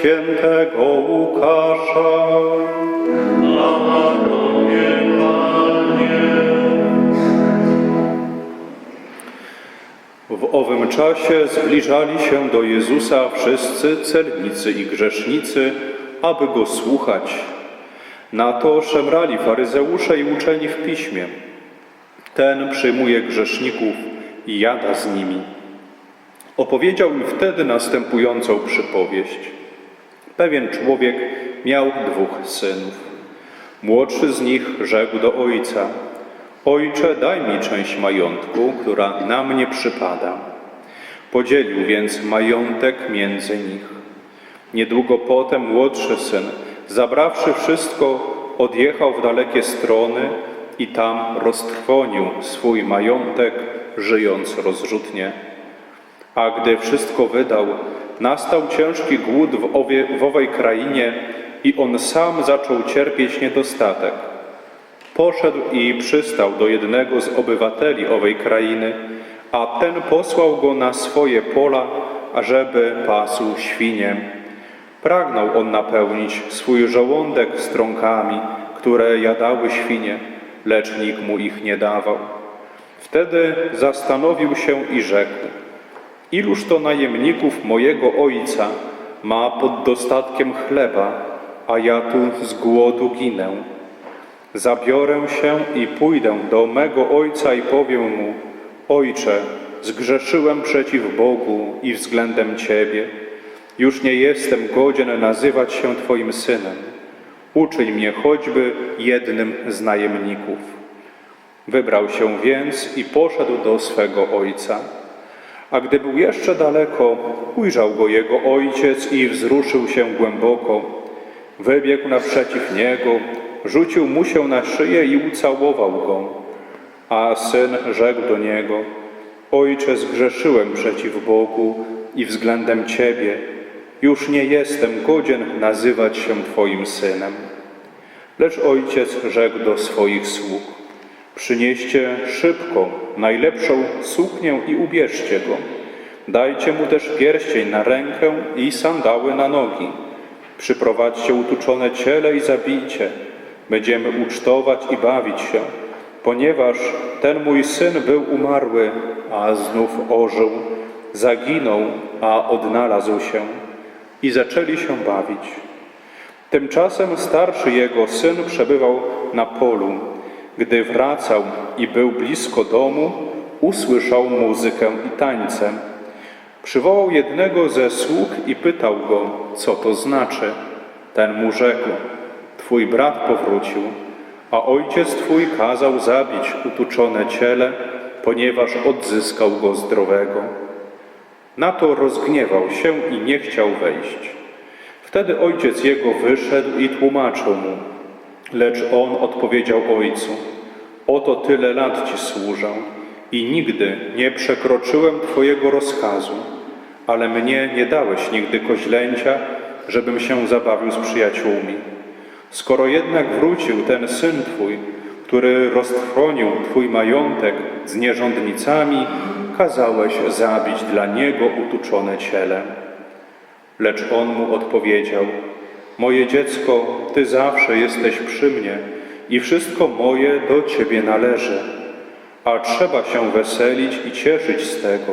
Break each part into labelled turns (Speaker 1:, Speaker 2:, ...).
Speaker 1: Świętego Łukasza. W owym czasie zbliżali się do Jezusa wszyscy celnicy i grzesznicy, aby Go słuchać. Na to szemrali faryzeusze i uczeni w piśmie. Ten przyjmuje grzeszników i jada z nimi. Opowiedział im wtedy następującą przypowieść. Pewien człowiek miał dwóch synów. Młodszy z nich rzekł do ojca: Ojcze, daj mi część majątku, która na mnie przypada. Podzielił więc majątek między nich. Niedługo potem młodszy syn, zabrawszy wszystko, odjechał w dalekie strony i tam roztrwonił swój majątek, żyjąc rozrzutnie. A gdy wszystko wydał, nastał ciężki głód w, owie, w owej krainie i on sam zaczął cierpieć niedostatek. Poszedł i przystał do jednego z obywateli owej krainy, a ten posłał go na swoje pola, ażeby pasł świnie. Pragnął on napełnić swój żołądek strąkami, które jadały świnie, lecz nikt mu ich nie dawał. Wtedy zastanowił się i rzekł: Iluż to najemników mojego ojca ma pod dostatkiem chleba, a ja tu z głodu ginę. Zabiorę się i pójdę do mego ojca i powiem mu: Ojcze, zgrzeszyłem przeciw Bogu i względem Ciebie. Już nie jestem godzien nazywać się Twoim synem. Uczyń mnie choćby jednym z najemników. Wybrał się więc i poszedł do swego ojca. A gdy był jeszcze daleko, ujrzał go jego ojciec i wzruszył się głęboko. Wybiegł naprzeciw niego, rzucił mu się na szyję i ucałował go. A syn rzekł do niego: Ojcze, zgrzeszyłem przeciw Bogu i względem Ciebie. Już nie jestem godzien nazywać się Twoim synem. Lecz ojciec rzekł do swoich sług: Przynieście szybko najlepszą suknię i ubierzcie go. Dajcie mu też pierścień na rękę i sandały na nogi. Przyprowadźcie utuczone ciele i zabijcie. Będziemy ucztować i bawić się, ponieważ ten mój syn był umarły, a znów ożył, zaginął, a odnalazł się. I zaczęli się bawić. Tymczasem starszy jego syn przebywał na polu. Gdy wracał i był blisko domu, usłyszał muzykę i tańce. Przywołał jednego ze sług i pytał go, co to znaczy. Ten mu rzekł: Twój brat powrócił, a ojciec twój kazał zabić utuczone ciele, ponieważ odzyskał go zdrowego. Na to rozgniewał się i nie chciał wejść. Wtedy ojciec jego wyszedł i tłumaczył mu. Lecz on odpowiedział ojcu: Oto tyle lat ci służę i nigdy nie przekroczyłem twojego rozkazu, ale mnie nie dałeś nigdy koźlęcia, żebym się zabawił z przyjaciółmi. Skoro jednak wrócił ten syn twój, który roztrwonił twój majątek z nierządnicami, kazałeś zabić dla niego utuczone ciele. Lecz on mu odpowiedział: Moje dziecko, ty zawsze jesteś przy mnie i wszystko moje do ciebie należy. A trzeba się weselić i cieszyć z tego,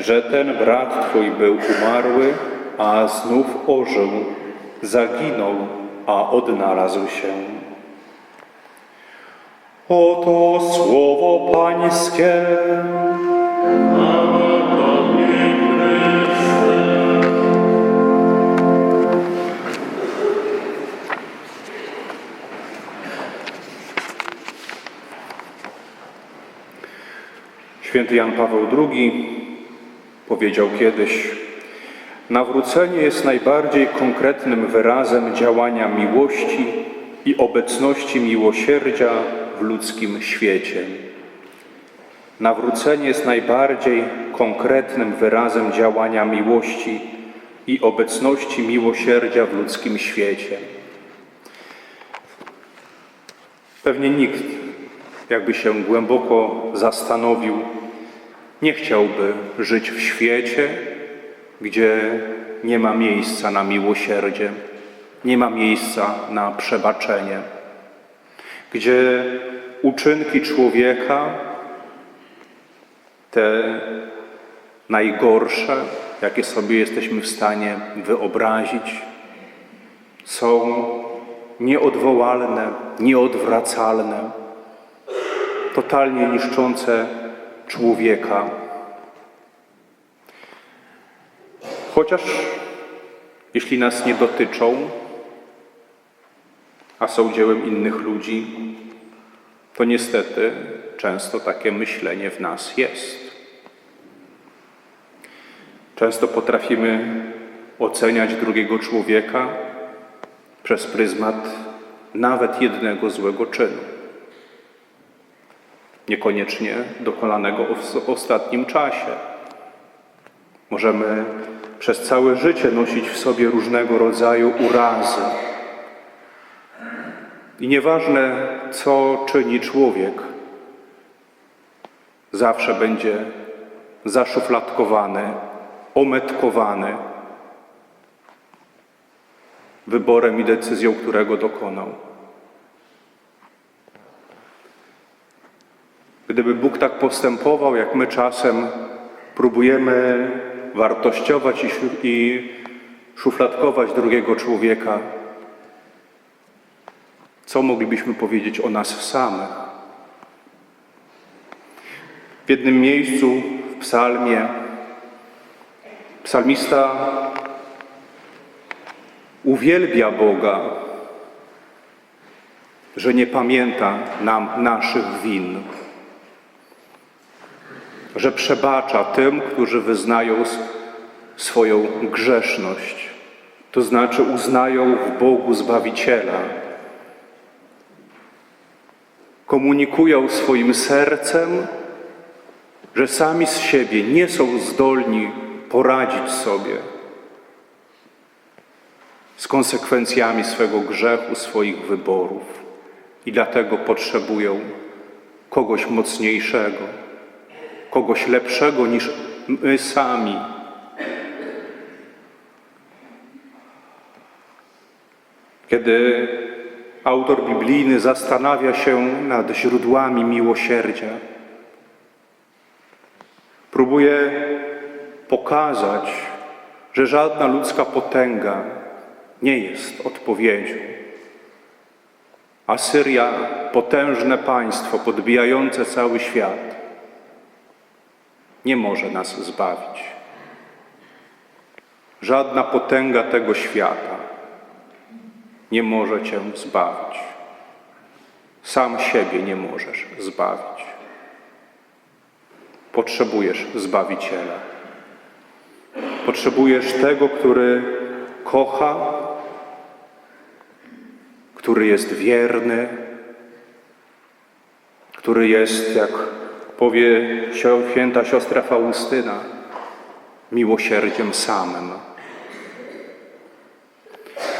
Speaker 1: że ten brat twój był umarły, a znów ożył, zaginął, a odnalazł się. Oto słowo Pańskie. Święty Jan Paweł II powiedział kiedyś: Nawrócenie jest najbardziej konkretnym wyrazem działania miłości i obecności miłosierdzia w ludzkim świecie. Nawrócenie jest najbardziej konkretnym wyrazem działania miłości i obecności miłosierdzia w ludzkim świecie. Pewnie nikt, jakby się głęboko zastanowił, nie chciałby żyć w świecie, gdzie nie ma miejsca na miłosierdzie, nie ma miejsca na przebaczenie, gdzie uczynki człowieka, te najgorsze, jakie sobie jesteśmy w stanie wyobrazić, są nieodwołalne, nieodwracalne, totalnie niszczące człowieka. Chociaż jeśli nas nie dotyczą, a są dziełem innych ludzi, to niestety często takie myślenie w nas jest. Często potrafimy oceniać drugiego człowieka przez pryzmat nawet jednego złego czynu. Niekoniecznie dokonanego w ostatnim czasie. Możemy przez całe życie nosić w sobie różnego rodzaju urazy. I nieważne, co czyni człowiek, zawsze będzie zaszufladkowany, ometkowany wyborem i decyzją, którego dokonał. Gdyby Bóg tak postępował, jak my czasem próbujemy wartościować i, szu- i szufladkować drugiego człowieka, co moglibyśmy powiedzieć o nas samych? W jednym miejscu w psalmie psalmista uwielbia Boga, że nie pamięta nam naszych win, że przebacza tym, którzy wyznają swoją grzeszność, to znaczy uznają w Bogu Zbawiciela, komunikują swoim sercem, że sami z siebie nie są zdolni poradzić sobie z konsekwencjami swego grzechu, swoich wyborów. I dlatego potrzebują kogoś mocniejszego, kogoś lepszego niż my sami. Kiedy autor biblijny zastanawia się nad źródłami miłosierdzia, próbuje pokazać, że żadna ludzka potęga nie jest odpowiedzią. Asyria, potężne państwo podbijające cały świat, nie może nas zbawić. Żadna potęga tego świata nie może Cię zbawić. Sam siebie nie możesz zbawić. Potrzebujesz Zbawiciela. Potrzebujesz tego, który kocha, który jest wierny, który jest, jak powie święta siostra Faustyna, miłosierdziem samym.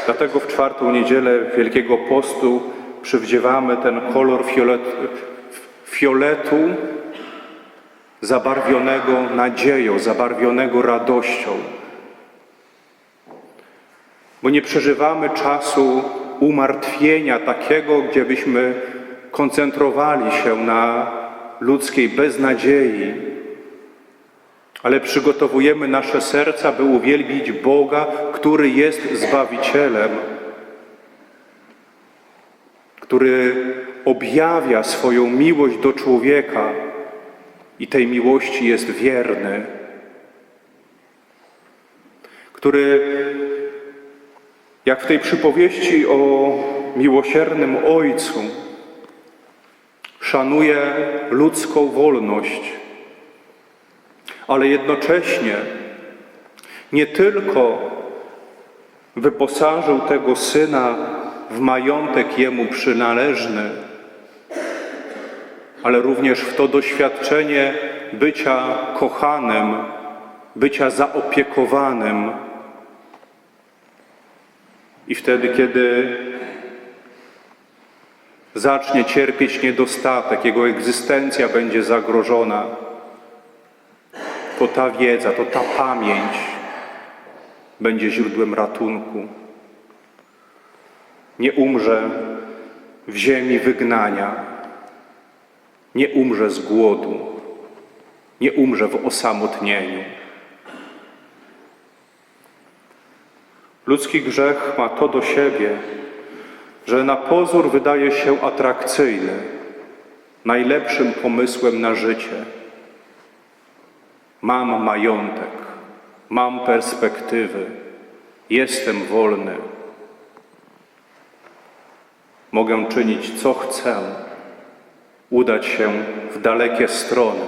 Speaker 1: Dlatego w czwartą niedzielę Wielkiego Postu przywdziewamy ten kolor fiolet, fioletu zabarwionego nadzieją, zabarwionego radością. Bo nie przeżywamy czasu umartwienia takiego, gdzie byśmy koncentrowali się na ludzkiej beznadziei, ale przygotowujemy nasze serca, by uwielbić Boga, który jest Zbawicielem, który objawia swoją miłość do człowieka i tej miłości jest wierny, który, jak w tej przypowieści o miłosiernym Ojcu, szanuje ludzką wolność, ale jednocześnie nie tylko wyposażył tego syna w majątek jemu przynależny, ale również w to doświadczenie bycia kochanym, bycia zaopiekowanym. I wtedy, kiedy zacznie cierpieć niedostatek, jego egzystencja będzie zagrożona, to ta wiedza, to ta pamięć będzie źródłem ratunku. Nie umrze w ziemi wygnania, nie umrze z głodu, nie umrze w osamotnieniu. Ludzki grzech ma to do siebie, że na pozór wydaje się atrakcyjny, najlepszym pomysłem na życie. Mam majątek, mam perspektywy, jestem wolny. Mogę czynić co chcę, udać się w dalekie strony,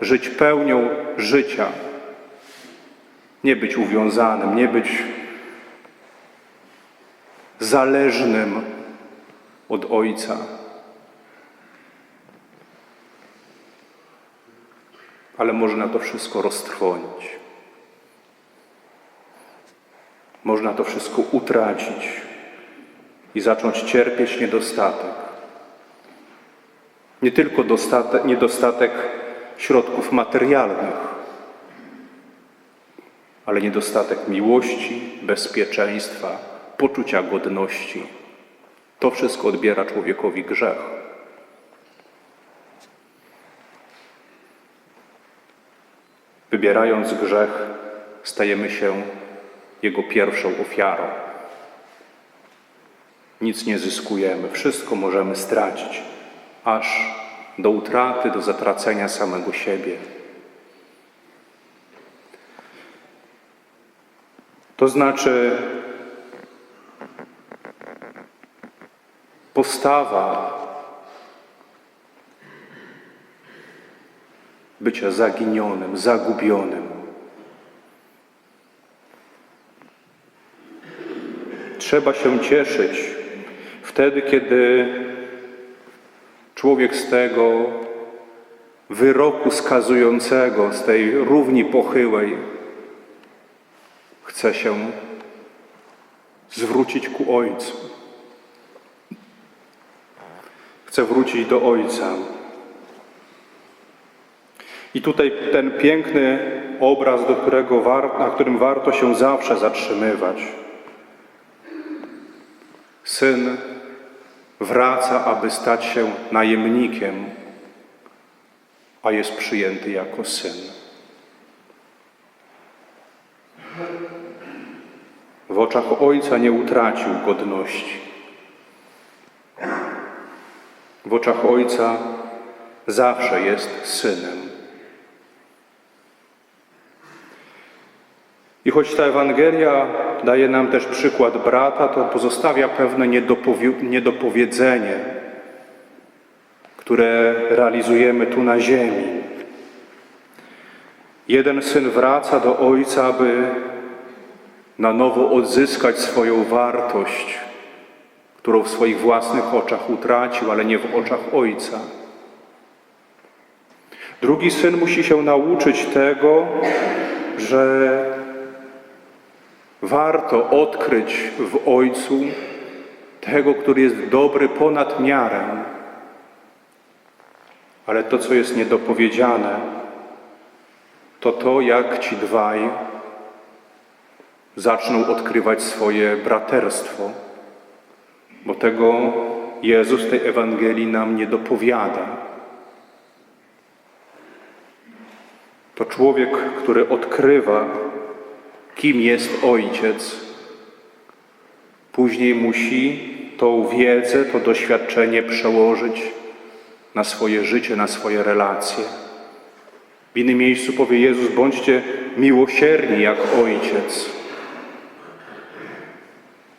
Speaker 1: żyć pełnią życia, nie być uwiązanym, nie być zależnym od Ojca. Ale można to wszystko roztrwonić. Można to wszystko utracić i zacząć cierpieć niedostatek. Nie tylko dostatek, niedostatek środków materialnych, ale niedostatek miłości, bezpieczeństwa, poczucia godności. To wszystko odbiera człowiekowi grzech. Wybierając grzech, stajemy się jego pierwszą ofiarą. Nic nie zyskujemy, wszystko możemy stracić, aż do utraty, do zatracenia samego siebie. To znaczy, postawa bycia zaginionym, zagubionym. Trzeba się cieszyć wtedy, kiedy człowiek z tego wyroku skazującego, z tej równi pochyłej, chce się zwrócić ku Ojcu. Chce wrócić do Ojca. I tutaj ten piękny obraz, do którego war, na którym warto się zawsze zatrzymywać. Syn wraca, aby stać się najemnikiem, a jest przyjęty jako syn. W oczach Ojca nie utracił godności. W oczach Ojca zawsze jest synem. I choć ta Ewangelia daje nam też przykład brata, to pozostawia pewne niedopowi- niedopowiedzenie, które realizujemy tu na ziemi. Jeden syn wraca do ojca, aby na nowo odzyskać swoją wartość, którą w swoich własnych oczach utracił, ale nie w oczach ojca. Drugi syn musi się nauczyć tego, że warto odkryć w ojcu tego, który jest dobry ponad miarę. Ale to, co jest niedopowiedziane, to to, jak ci dwaj zaczną odkrywać swoje braterstwo, tego Jezus tej Ewangelii nam nie dopowiada. To człowiek, który odkrywa, kim jest Ojciec, później musi tą wiedzę, to doświadczenie przełożyć na swoje życie, na swoje relacje. W innym miejscu powie Jezus: bądźcie miłosierni jak Ojciec.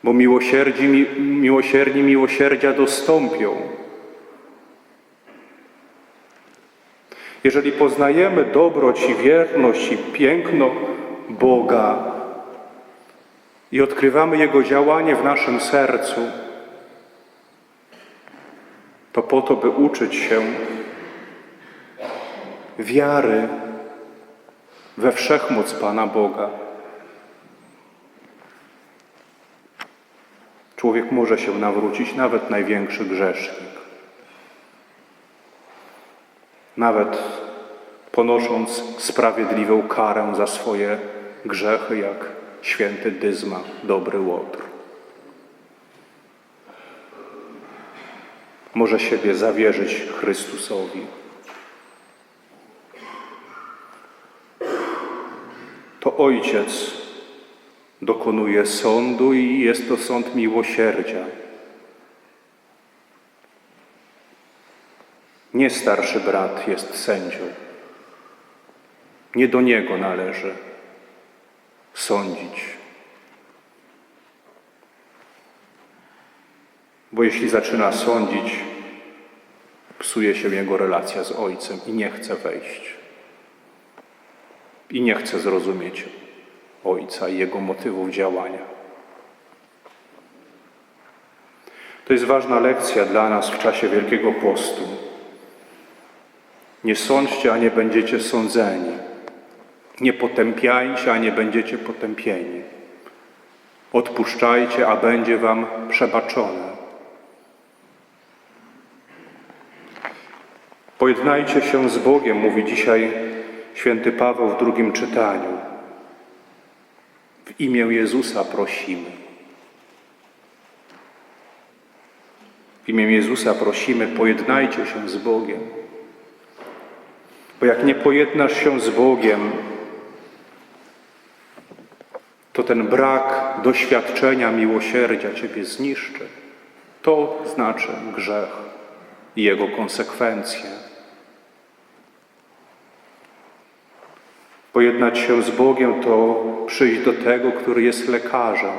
Speaker 1: Bo miłosierdzi, mi, miłosierni miłosierdzia dostąpią. Jeżeli poznajemy dobroć i wierność i piękno Boga i odkrywamy Jego działanie w naszym sercu, to po to, by uczyć się wiary we wszechmoc Pana Boga. Człowiek może się nawrócić, nawet największy grzesznik. Nawet ponosząc sprawiedliwą karę za swoje grzechy, jak święty Dyzma, dobry Łotr. Może siebie zawierzyć Chrystusowi. To Ojciec dokonuje sądu i jest to sąd miłosierdzia. Nie starszy brat jest sędzią. Nie do niego należy sądzić. Bo jeśli zaczyna sądzić, psuje się jego relacja z ojcem i nie chce wejść. I nie chce zrozumieć ojca i jego motywów działania. To jest ważna lekcja dla nas w czasie Wielkiego Postu. Nie sądźcie, a nie będziecie sądzeni. Nie potępiajcie, a nie będziecie potępieni. Odpuszczajcie, a będzie wam przebaczone. Pojednajcie się z Bogiem, mówi dzisiaj święty Paweł w drugim czytaniu. W imię Jezusa prosimy. W imię Jezusa prosimy, pojednajcie się z Bogiem. Bo jak nie pojednasz się z Bogiem, to ten brak doświadczenia miłosierdzia Ciebie zniszczy. To znaczy grzech i jego konsekwencje. Pojednać się z Bogiem to przyjść do tego, który jest lekarzem.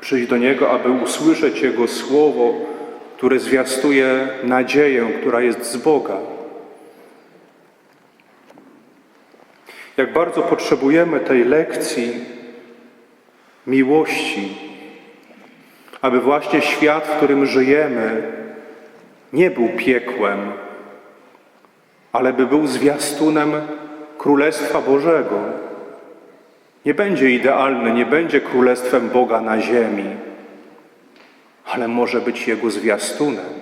Speaker 1: Przyjść do Niego, aby usłyszeć Jego słowo, które zwiastuje nadzieję, która jest z Boga. Jak bardzo potrzebujemy tej lekcji miłości, aby właśnie świat, w którym żyjemy, nie był piekłem, ale by był zwiastunem Królestwa Bożego. Nie będzie idealny, nie będzie królestwem Boga na ziemi, ale może być Jego zwiastunem.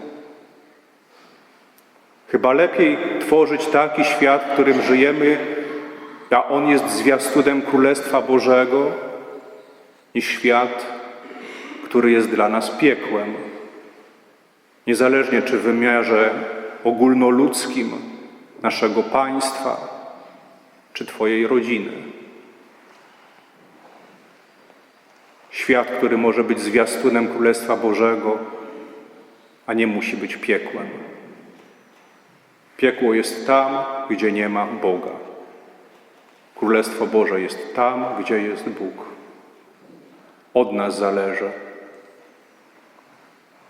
Speaker 1: Chyba lepiej tworzyć taki świat, w którym żyjemy, a on jest zwiastunem Królestwa Bożego, niż świat, który jest dla nas piekłem. Niezależnie czy w wymiarze ogólnoludzkim naszego państwa, czy Twojej rodziny. Świat, który może być zwiastunem Królestwa Bożego, a nie musi być piekłem. Piekło jest tam, gdzie nie ma Boga. Królestwo Boże jest tam, gdzie jest Bóg. Od nas zależy,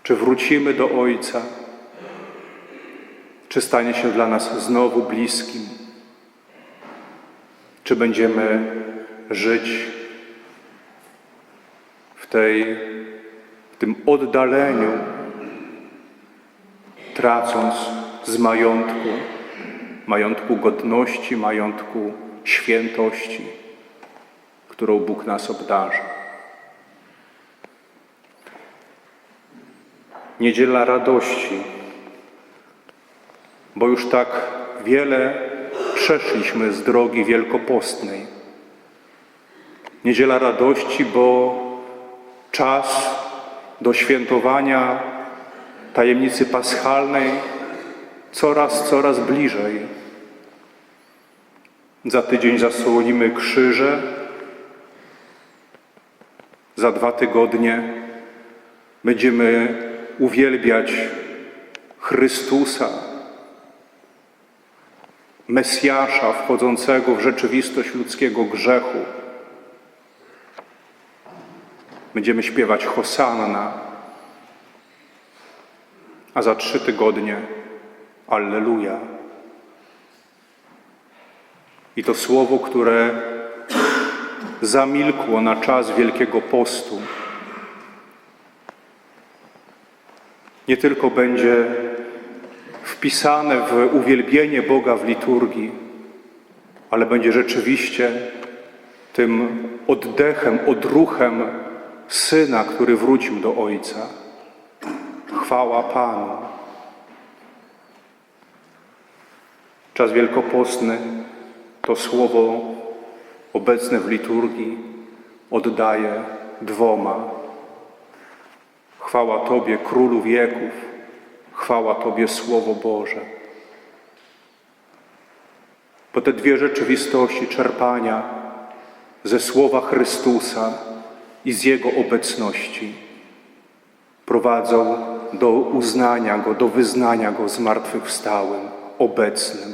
Speaker 1: czy wrócimy do Ojca, czy stanie się dla nas znowu bliskim, czy będziemy żyć w, tej, w tym oddaleniu, tracąc z majątku, majątku godności, majątku świętości, którą Bóg nas obdarza. Niedziela radości, bo już tak wiele przeszliśmy z drogi wielkopostnej. Niedziela radości, bo czas do świętowania tajemnicy paschalnej coraz, coraz bliżej. Za tydzień zasłonimy krzyże, za dwa tygodnie będziemy uwielbiać Chrystusa, Mesjasza wchodzącego w rzeczywistość ludzkiego grzechu. Będziemy śpiewać Hosanna, a za trzy tygodnie Alleluja. I to słowo, które zamilkło na czas Wielkiego Postu, nie tylko będzie wpisane w uwielbienie Boga w liturgii, ale będzie rzeczywiście tym oddechem, odruchem Syna, który wrócił do Ojca. Chwała Panu. Czas wielkopostny to słowo obecny w liturgii, oddaję dwoma. Chwała Tobie, Królu wieków, chwała Tobie, Słowo Boże. Bo te dwie rzeczywistości czerpania ze Słowa Chrystusa i z Jego obecności prowadzą do uznania Go, do wyznania Go zmartwychwstałym, obecnym.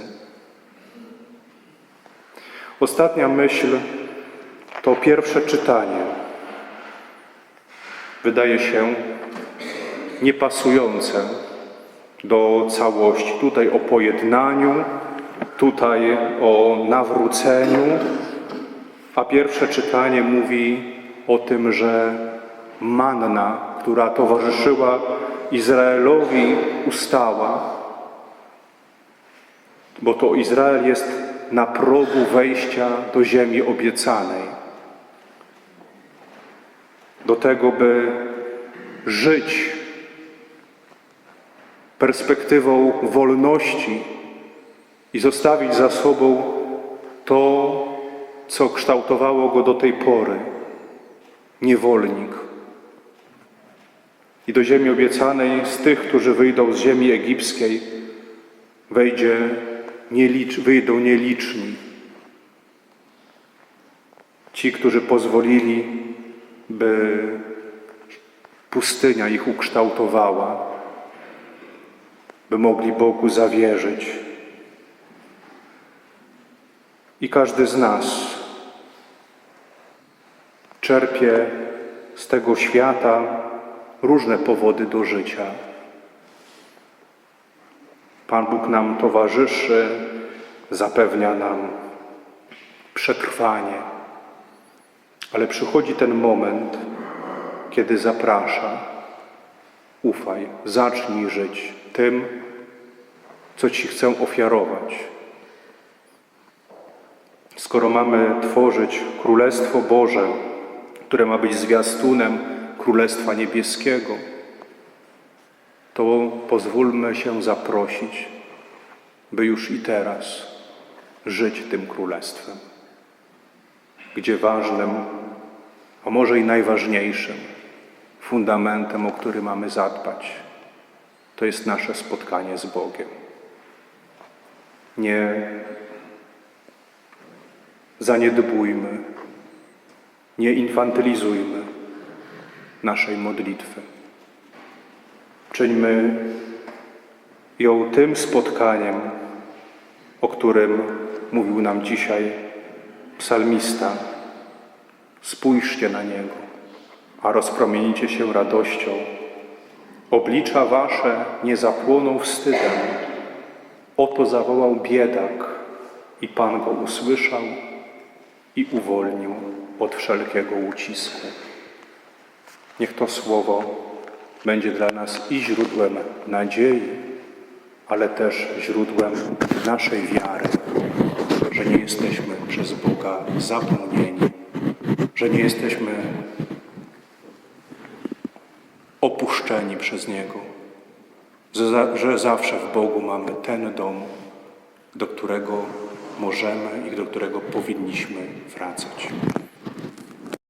Speaker 1: Ostatnia myśl to pierwsze czytanie. Wydaje się niepasujące do całości. Tutaj o pojednaniu, tutaj o nawróceniu, a pierwsze czytanie mówi o tym, że manna, która towarzyszyła Izraelowi, ustała, bo to Izrael jest na progu wejścia do ziemi obiecanej. Do tego, by żyć perspektywą wolności i zostawić za sobą to, co kształtowało go do tej pory niewolnik. I do ziemi obiecanej z tych, którzy wyjdą z ziemi egipskiej, wejdzie nielicz, wyjdą nieliczni. Ci, którzy pozwolili, by pustynia ich ukształtowała, by mogli Bogu zawierzyć. I każdy z nas czerpie z tego świata różne powody do życia. Pan Bóg nam towarzyszy, zapewnia nam przetrwanie, ale przychodzi ten moment, kiedy zaprasza: ufaj, zacznij żyć tym, co Ci chcę ofiarować. Skoro mamy tworzyć Królestwo Boże, które ma być zwiastunem Królestwa Niebieskiego, to pozwólmy się zaprosić, by już i teraz żyć tym Królestwem, gdzie ważnym, a może i najważniejszym fundamentem, o który mamy zadbać, to jest nasze spotkanie z Bogiem. Nie zaniedbujmy, nie infantylizujmy naszej modlitwy. Czyńmy ją tym spotkaniem, o którym mówił nam dzisiaj psalmista. Spójrzcie na niego, a rozpromienicie się radością. Oblicza wasze nie zapłoną wstydem. Oto zawołał biedak i Pan go usłyszał i uwolnił od wszelkiego ucisku. Niech to słowo będzie dla nas i źródłem nadziei, ale też źródłem naszej wiary, że nie jesteśmy przez Boga zapomnieni, że nie jesteśmy opuszczeni przez Niego, że, za- że zawsze w Bogu mamy ten dom, do którego możemy i do którego powinniśmy wracać.